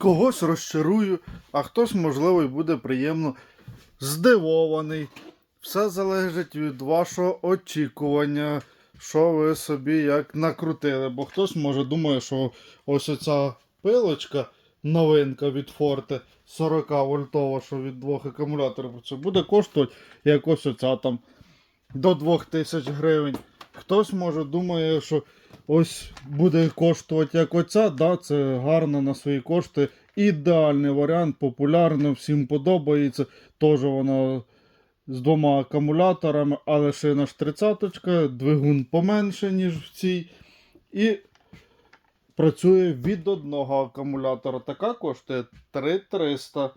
когось розчарую, а хтось, можливо, і буде приємно здивований. Все залежить від вашого очікування, що ви собі як накрутили. Бо хтось може думає, що ось оця пилочка, новинка від Forte 40 вольтова, що від двох акумуляторів, це буде коштувати як ось оця там до 2000 гривень. Хтось може думає, що ось буде коштувати як оця, да, це гарно на свої кошти. Ідеальний варіант, популярний, всім подобається. Теж вона з двома акумуляторами, але шина ж 30 двигун поменше, ніж в цій. І працює від одного акумулятора. Така коштує 3300.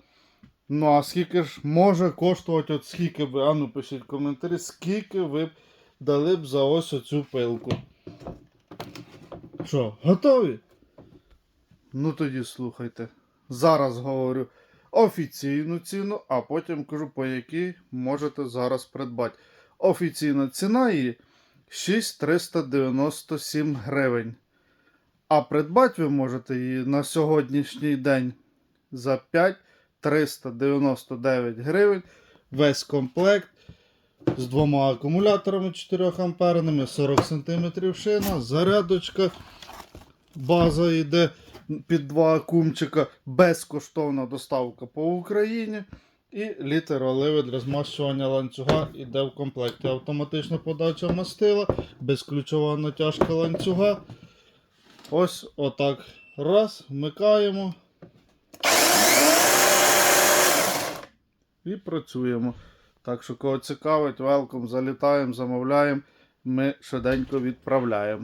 Ну, а скільки ж може коштувати, от скільки ви, а ну пишіть в коментарі, скільки ви дали б за ось оцю пилку. Що, готові? Ну тоді слухайте. Зараз говорю офіційну ціну, а потім кажу, по якій можете зараз придбати. Офіційна ціна її 6397 гривень. А придбати ви можете її на сьогоднішній день за 5399 гривень. Весь комплект з двома акумуляторами 4 амперними, 40 см шина, зарядочка. База йде під два акумчика, безкоштовна доставка по Україні. І літер оливи для змащування ланцюга йде в комплекті. Автоматична подача мастила, безключова натяжка ланцюга. Ось отак. Раз, вмикаємо. І працюємо. Так що, кого цікавить, велком, залітаємо, замовляємо. Ми швиденько відправляємо.